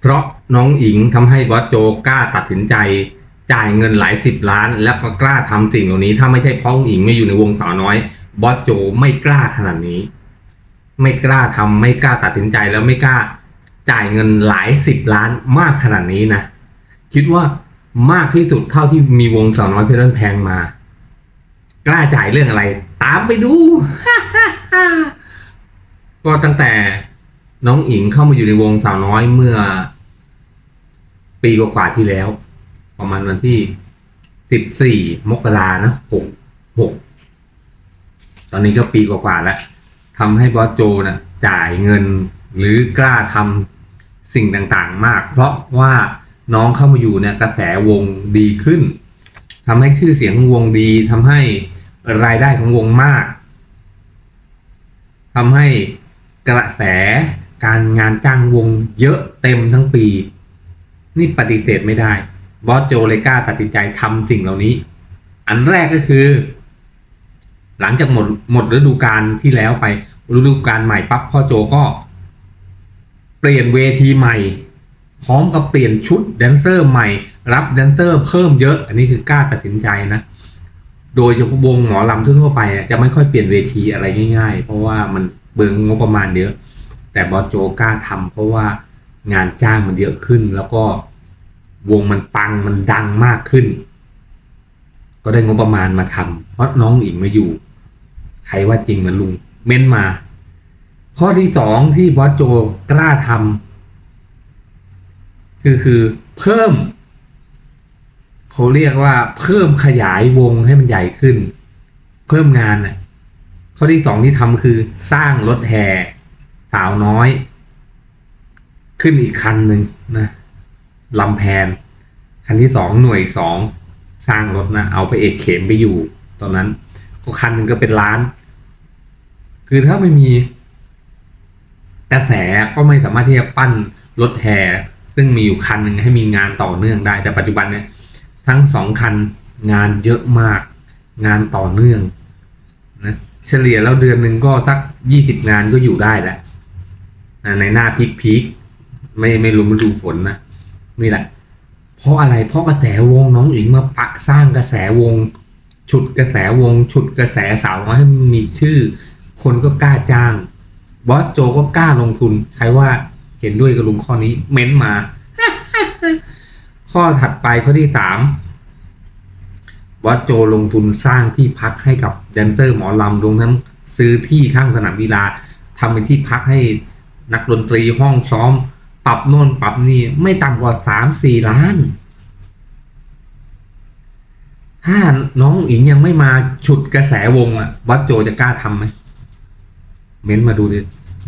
เพราะน้องอิงทำให้บอสโจกล้าตัดสินใจ จ่ายเงินหลายสิบล้าน แล้วก็กล้าทำสิ่งเหล่านี้ ถ้าไม่ใช่เพราะน้องอิงไม่อยู่ในวงสาวน้อย บอสโจไม่กล้าขนาดนี้ ไม่กล้าทำไม่กล้าตัดสินใจแล้วไม่กล้าจ่ายเงินหลายสิบล้านมากขนาดนี้นะ คิดว่ามากที่สุดเท่าที่มีวงสาวน้อยเพลินแพงมา กล้าจ่ายเรื่องอะไร ตามไปดูก็ตั้งแต่ น้องอิงเข้ามาอยู่ในวงสาวน้อยเมื่อ ปีกว่าๆที่แล้ว ประมาณวันที่สิบสี่มกรานะหกหกตอนนี้ก็ปีกว่าๆแล้วทำให้บอสโจนะจ่ายเงินหรือกล้าทำสิ่งต่างๆมาก เพราะว่าน้องเข้ามาอยู่เนี่ยกระแสวงดีขึ้นทำให้ชื่อเสียงของวงดีทำให้รายได้ของวงมากทำให้กระแส การงานจ้างวงเยอะเต็มทั้งปี นี่ปฏิเสธไม่ได้บอสโจเลกล้าตัดสินใจทำสิ่งเหล่านี้ อันแรกก็คือ หลังจากหมดหมดฤดูกาลที่แล้วไปฤดูกาลใหม่ปั๊บพ่อโจก็ เปลี่ยนเวทีใหม่ พร้อมกับเปลี่ยนชุดแดนเซอร์ใหม่ รับแดนเซอร์เพิ่มเยอะ อันนี้คือกล้าตัดสินใจนะโดยเฉพาะวงหมอลำทั่วไปจะไม่ค่อยเปลี่ยนเวทีอะไรง่าย ๆ เพราะว่ามันเบิงงบประมาณเยอะ แต่บอสโจกล้าทำเพราะว่างานจ้างมันเยอะขึ้น แล้วก็วงมันปังมันดังมากขึ้น ก็ได้งบประมาณมาทำเพราะน้องอิงมาอยู่ ใครว่าจริงมันลุงเม้นมา ข้อที่สองที่บอสโจกล้าทำคือคือเพิ่มเขาเรียกว่าเพิ่มขยายวงให้มันใหญ่ขึ้น เพิ่มงานน่ะข้อที่สองที่ทำคือสร้างรถแห่ สาวน้อย ขึ้นอีกคันหนึ่งนะลำแพน คันที่สองหน่วยสองสร้างรถนะ เอาไปเอกเข็มไปอยู่ ตอนนั้นก็คันหนึ่งก็เป็นล้าน คือถ้าไม่มีกระแสก็ไม่สามารถที่จะปั้นรถแห่ซึ่งมีอยู่คันหนึ่งให้มีงานต่อเนื่องได้ แต่ปัจจุบันเนี่ยทั้งสองคันงานเยอะมาก งานต่อเนื่องนะเฉลี่ยแล้วเดือนหนึ่งก็สักยี่สิบงานก็อยู่ได้แล้วนะ ในหน้าพีคพีคไม่ไม่รวมฤดูฝนนะนี่แหละ เพราะอะไรเพราะกระแสวงน้องอิงมาปะสร้างกระแสวง ฉุดกระแสวง ฉุดกระแสสาวน้อยให้มีชื่อ คนก็กล้าจ้างบอสโจก็กล้าลงทุน ใครว่าเห็นด้วยกับลุงข้อนี้ เม้นมา ข้อถัดไปข้อที่สามบอสโจลงทุนสร้างที่พักให้กับแดนเซอร์หมอลำรวมทั้งซื้อที่ข้างสนามกีฬาทำเป็นที่พักให้ นักดนตรีห้องซ้อม ปรับโน่นปรับนี่ไม่ต่ำกว่าสามสี่ล้าน ถ้าน้องอิงยังไม่มาฉุดกระแสวงอะบอสโจจะกล้าทำไหมเม้นมาดูดิ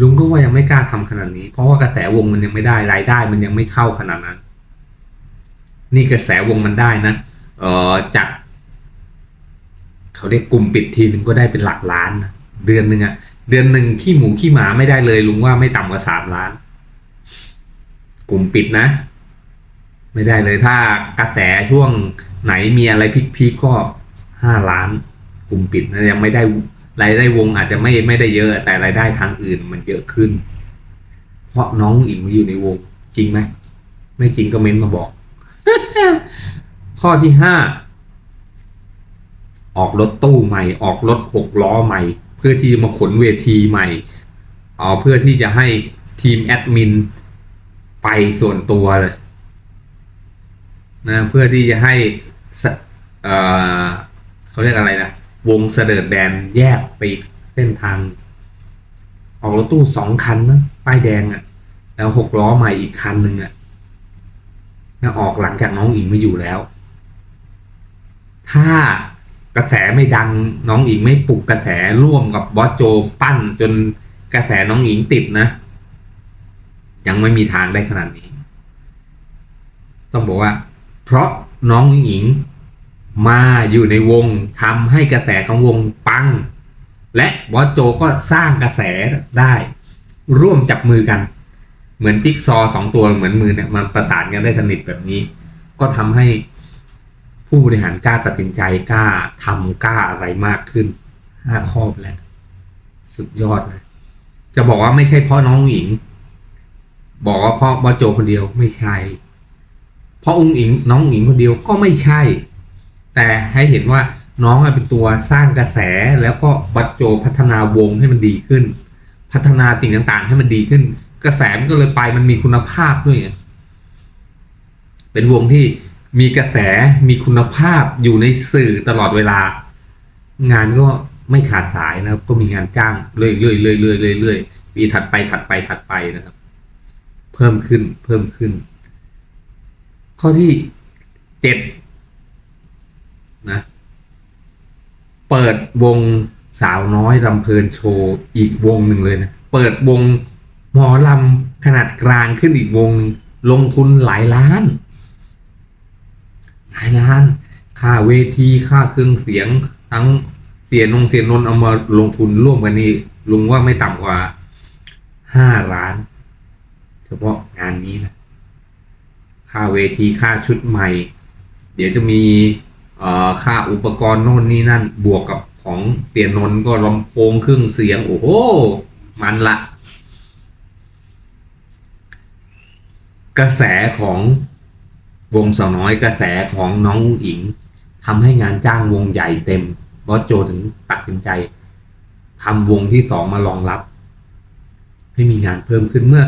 ลุงก็ว่ายังไม่กล้าทำขนาดนี้ เพราะว่ากระแสวงมันยังไม่ได้รายได้ มันยังไม่เข้าขนาดนั้น นี่กระแสวงมันได้นะเออจากเขาเรียกกลุ่มปิดทีนึงก็ได้เป็นหลักล้านนะเดือนหนึ่งอะ เดือนหนึ่งขี้หมูขี้หมาไม่ได้เลย ลุงว่าไม่ต่ำกว่าสามล้าน กลุ่มปิดนะ ไม่ได้เลยถ้ากระแสช่วงไหนมีอะไรพีคๆก็ห้าล้าน กลุ่มปิดนะยังไม่ได้รายได้วงอาจจะไม่ไม่ได้เยอะ แต่รายได้ทางอื่นมันเยอะขึ้น เพราะน้องอิงมาอยู่ในวง จริงไหมไม่จริงก็เม้นมาบอก ข้อที่ห้าออกรถตู้ใหม่ ออกรถหกล้อใหม่ เพื่อที่จะมาขนเวทีใหม่เอาเพื่อที่จะให้ทีมแอดมินไปส่วนตัวเลยนะเพื่อที่จะให้เอ่อเขาเรียกอะไรนะวงเสดิร์ดแดนแยกไปอีกเส้นทาง ออกรถตู้สองคันนะป้ายแดงอะ่ะ แล้วหกล้อใหม่อีกคันหนึ่งอะ่ะนะออกหลังจากน้องอิงไม่อยู่แล้ว ถ้า กระแสไม่ดังน้องอิงไม่ปลุกกระแสร่วมกับบอสโจปั้นจนกระแสน้องอิงติดนะ ยังไม่มีทางได้ขนาดนี้ ต้องบอกว่า เพราะน้องอิงมาอยู่ในวงทำให้กระแสของวงปัง และบอสโจก็สร้างกระแสได้ ร่วมจับมือกัน เหมือนจิ๊กซอว์สองตัวเหมือนมือเนี่ยมันประสานกันได้สนิทแบบนี้ ก็ทำให้ ผู้บริหารกล้าตัดสินใจกล้าทำกล้าอะไรมากขึ้นห้าข้อไปแล้วสุดยอดนะจะบอกว่าไม่ใช่เพราะน้องหญิง บอกว่าเพราะบอโจคนเดียวไม่ใช่ เพราะองค์อิงน้องอิงคนเดียวก็ไม่ใช่ แต่ให้เห็นว่าน้องเป็นตัวสร้างกระแสแล้วก็บอสโจพัฒนาวงให้มันดีขึ้น พัฒนาสิ่งต่างๆ ให้มันดีขึ้น กระแสมันก็เลยไปมันมีคุณภาพด้วย เป็นวงที่ มีกระแสมีคุณภาพอยู่ในสื่อตลอดเวลา งานก็ไม่ขาดสายนะครับ ก็มีงานจ้างเรื่อยๆเรื่อยๆเรื่อยๆเรื่อยๆปีถัดไปถัดไปถัดไปนะครับ เพิ่มขึ้นเพิ่มขึ้น ข้อที่เจ็ดนะเปิดวงสาวน้อยลำเพลินโชว์อีกวงหนึ่งเลยนะเปิดวงหมอลำขนาดกลางขึ้นอีกวงหนึ่งลงทุนหลายล้านายล้าน ค่าเวทีค่าเครื่องเสียง ทั้งเสียนงเสียนน์เอามาลงทุนร่วมกันนี่ลุงว่าไม่ต่ำกว่าห้าล้าน เฉพาะงานนี้นะค่าเวทีค่าชุดใหม่ เดี๋ยวจะมีค่าอุปกรณ์โน่นนี่นั่นบวกกับของเสียนน์ก็ลำโพงเครื่องเสียง โอ้โห มันละ กระแสของ วงสาวน้อยกระแสของน้องอุ๋งอิงทำให้งานจ้างวงใหญ่เต็มบอสโจถึงตัดสินใจทำวงที่สองมารองรับ ให้มีงานเพิ่มขึ้นเมื่อ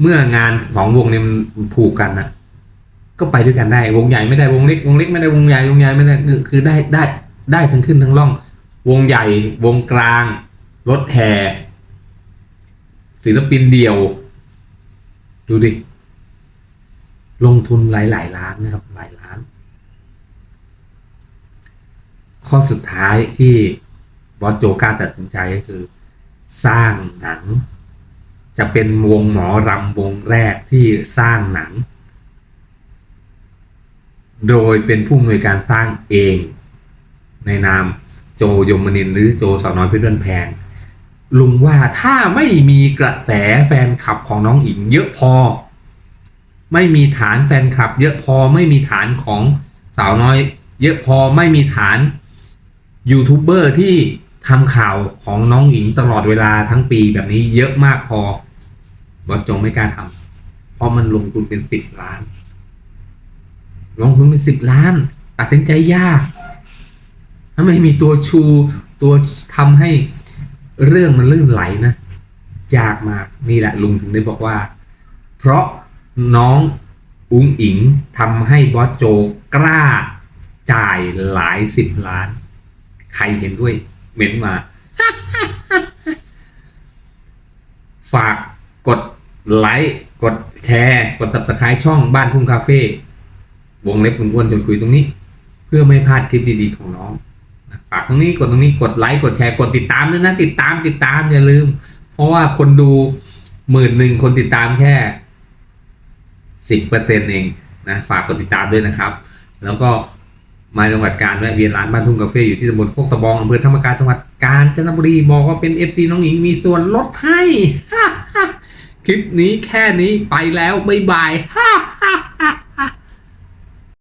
เมื่องานสองวงเนี่ยมันผูกกันนะก็ไปด้วยกันได้วงใหญ่ไม่ได้วงเล็กวงเล็กไม่ได้วงใหญ่วงใหญ่ไม่ได้คือคือได้ได้ได้ทั้งขึ้นทั้งล่อง วงใหญ่ วงกลาง รถแห่ศิลปินเดี่ยว ดูดิ ลงทุนหลาย ๆ ล้านนะครับหลายล้าน ข้อสุดท้ายที่บอสโจกล้าตัดสินใจก็คือ สร้างหนัง จะเป็นวงหมอรำวงแรกที่สร้างหนัง โดยเป็นผู้อำนวยการสร้างเอง ในนามโจยมนินหรือโจสาวน้อยเพชรบ้านแพงลุงว่าถ้าไม่มีกระแสแฟนคลับของน้องอิงเยอะพอ ไม่มีฐานแฟนคลับ เยอะพอไม่มีฐานของสาวน้อย เยอะพอไม่มีฐานยูทูบเบอร์ที่ทำข่าวของน้องหญิงตลอดเวลาทั้งปีแบบนี้เยอะมากพอบอสจงไม่กล้าทำเพราะมันลงทุนเป็นสิบล้าน ลงทุนเป็นสิบล้าน ตัดสินใจยาก ถ้าไม่มีตัวชูตัวทำให้เรื่องมันลื่นไหลนะยากมากนี่แหละลุงถึงได้บอกว่า เพราะ น้องอุ้งอิงทำให้บอสโจกล้าจ่ายหลายสิบล้าน ใครเห็นด้วยเม้นมา ฝากกดไลค์ กดแชร์ กด subscribe ช่องบ้านทุ่งคาเฟ่วงเล็บลุงอ้วนจนคุยตรงนี้ เพื่อไม่พลาดคลิปดีๆของน้องฝากตรงนี้กดตรงนี้กดไลค์กดแชร์กดติดตามด้วยนะ ติดตามติดตามอย่าลืม เพราะว่าคนดูหมื่นหนึ่งคนติดตามแค่ สิบเปอร์เซ็นเองนะฝากกดติดตามด้วยนะครับ แล้วก็มาจังหวัดกาญแวะเวียนร้านบ้านทุ่งกาแฟอยู่ที่ตำบลโคกตะบองอำเภอธรรมการจังหวัดกาญจนบุรีบอกว่าเป็น FC น้องหญิงมีส่วนลดให้ คลิปนี้แค่นี้ไปแล้ว บ๊ายบาย